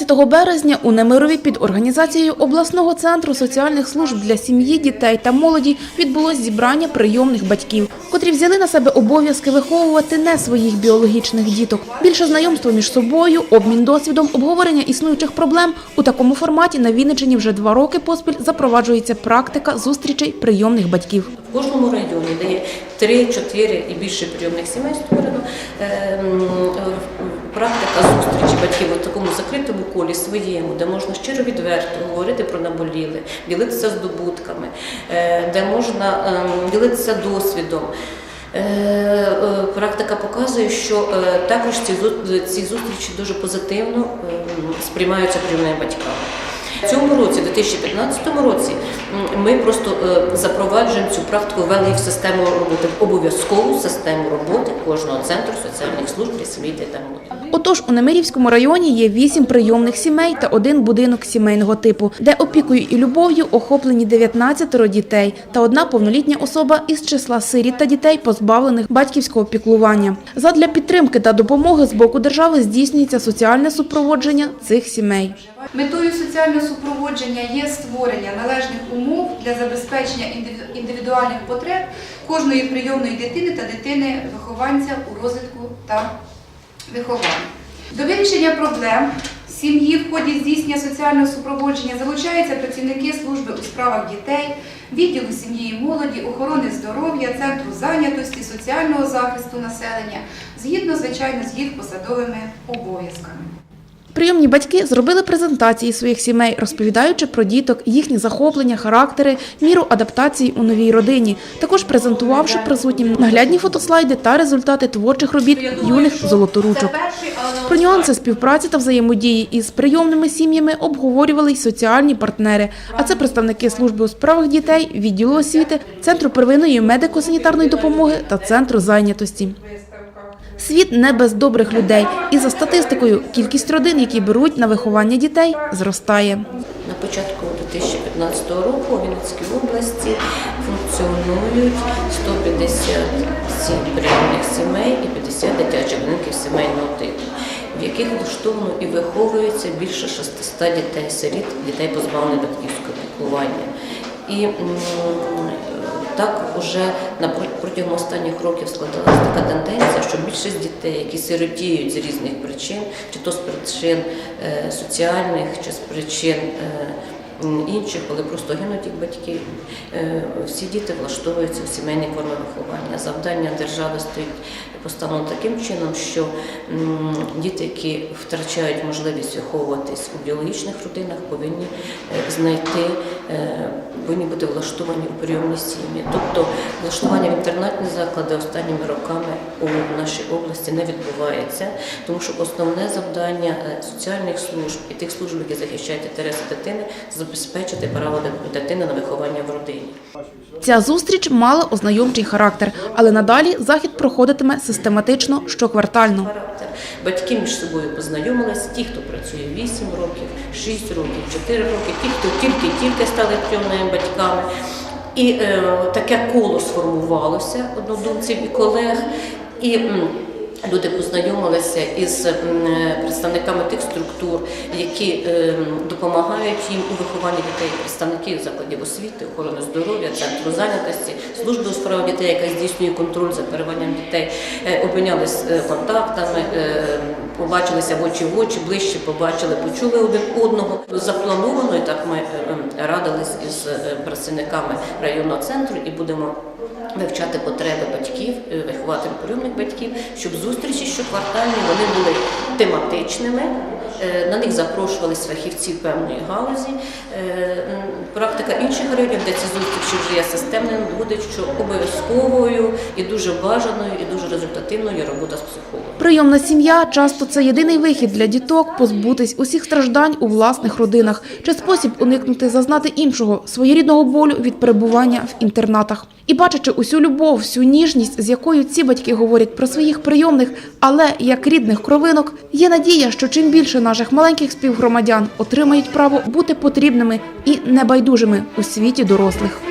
17 березня у Немирові під організацією обласного центру соціальних служб для сім'ї, дітей та молоді відбулось зібрання прийомних батьків, котрі взяли на себе обов'язки виховувати не своїх біологічних діток. Більше знайомства між собою, обмін досвідом, обговорення існуючих проблем у такому форматі на Вінниччині вже два роки поспіль запроваджується практика зустрічей прийомних батьків. В кожному районі, де є 3-4 і більше прийомних сімей створено, ем, практика зустрічі батьків у такому закритому колі своєму, де можна щиро відверто говорити про наболіле, ділитися здобутками, е, де можна ем, ділитися досвідом. Е, е, Практика показує, що також ці зу- зустрічі дуже позитивно ем, сприймаються прийомними батьками. Цьому році, 2015 році, ми просто е, запроваджуємо цю практику, ввели в систему роботи, в обов'язкову систему роботи кожного центру соціальних служб для сім'ї та молоді. Отож, у Немирівському районі є вісім прийомних сімей та один будинок сімейного типу, де опікою і любов'ю охоплені 19 дітей та одна повнолітня особа із числа сиріт та дітей, позбавлених батьківського піклування. Задля підтримки та допомоги з боку держави здійснюється соціальне супроводження цих сімей. Метою соціального супроводження є створення належних умов для забезпечення індивідуальних потреб кожної прийомної дитини та дитини-вихованця у розвитку та вихованні. До вирішення проблем сім'ї в ході здійснення соціального супроводження залучаються працівники служби у справах дітей, відділу сім'ї і молоді, охорони здоров'я, центру зайнятості, соціального захисту населення, згідно, звичайно, з їх посадовими обов'язками. Прийомні батьки зробили презентації своїх сімей, розповідаючи про діток, їхні захоплення, характери, міру адаптації у новій родині. Також презентувавши присутнім наглядні фотослайди та результати творчих робіт юних золоторучок. Про нюанси співпраці та взаємодії із прийомними сім'ями обговорювали й соціальні партнери. А це представники служби у справах дітей, відділу освіти, центру первинної медико-санітарної допомоги та центру зайнятості. Світ не без добрих людей, і за статистикою кількість родин, які беруть на виховання дітей, зростає. На початку 2015 року у Вінницькій області функціонують 157 прийомних сімей і 50 дитячих будинків сімейного типу, в яких влаштовано і виховується більше 600 дітей, сиріт, дітей позбавлених батьківського піклування. І так вже на протягом останніх років складалася така тенденція, що більшість дітей, які сиротіють з різних причин, чи то з причин е, соціальних, чи з причин е, інших, коли просто гинуть їх батьки, е, всі діти влаштовуються в сімейні форми виховання. Завдання держави стоїть поставлено таким чином, що діти, які втрачають можливість виховуватись у біологічних родинах, повинні е, знайти, е, повинні бути влаштовані у прийомні сім'ї. Тобто влаштування в інтернатні заклади останніми роками у нашій області не відбувається, тому що основне завдання е, соціальних служб і тих служб, які захищають інтереси дитини, забезпечити право дитини на виховання в родині. Ця зустріч мала ознайомчий характер, але надалі захід проходитиме систематично щоквартально. Батьки між собою познайомилися, ті, хто працює 8 років, 6 років, 4 роки, ті, хто тільки-тільки стали прийомними батьками. І е, таке коло сформувалося однодумців і колег. І люди познайомилися із представниками тих структур, які е, допомагають їм у вихованні дітей, представників закладів освіти, охорони здоров'я, центру зайнятості, служби у справах дітей, яка здійснює контроль за перебуванням дітей, е, обмінялись е, контактами, е, побачилися в очі в очі, ближче побачили, почули один одного. Заплановано, і так ми е, е, радились із працівниками районного центру і будемо вивчати потреби батьків, е, вихователів прийомних батьків, щоб зустрічі щоквартальні вони були тематичними. Е, На них запрошувались фахівці певної галузі. Е, Практика інших районів, де ці зустрічі вже є системними, буде що обов'язковою і дуже бажаною, і дуже результативною є робота з психологом. Прийомна сім'я часто це єдиний вихід для діток позбутись усіх страждань у власних родинах чи спосіб уникнути зазнати іншого своєрідного болю від перебування в інтернатах. І бачачи усю любов, всю ніжність, з якою ці батьки говорять про своїх прийомних, але як рідних кровинок, є надія, що чим більше наших маленьких співгромадян отримають право бути потрібними і небайдужими у світі дорослих.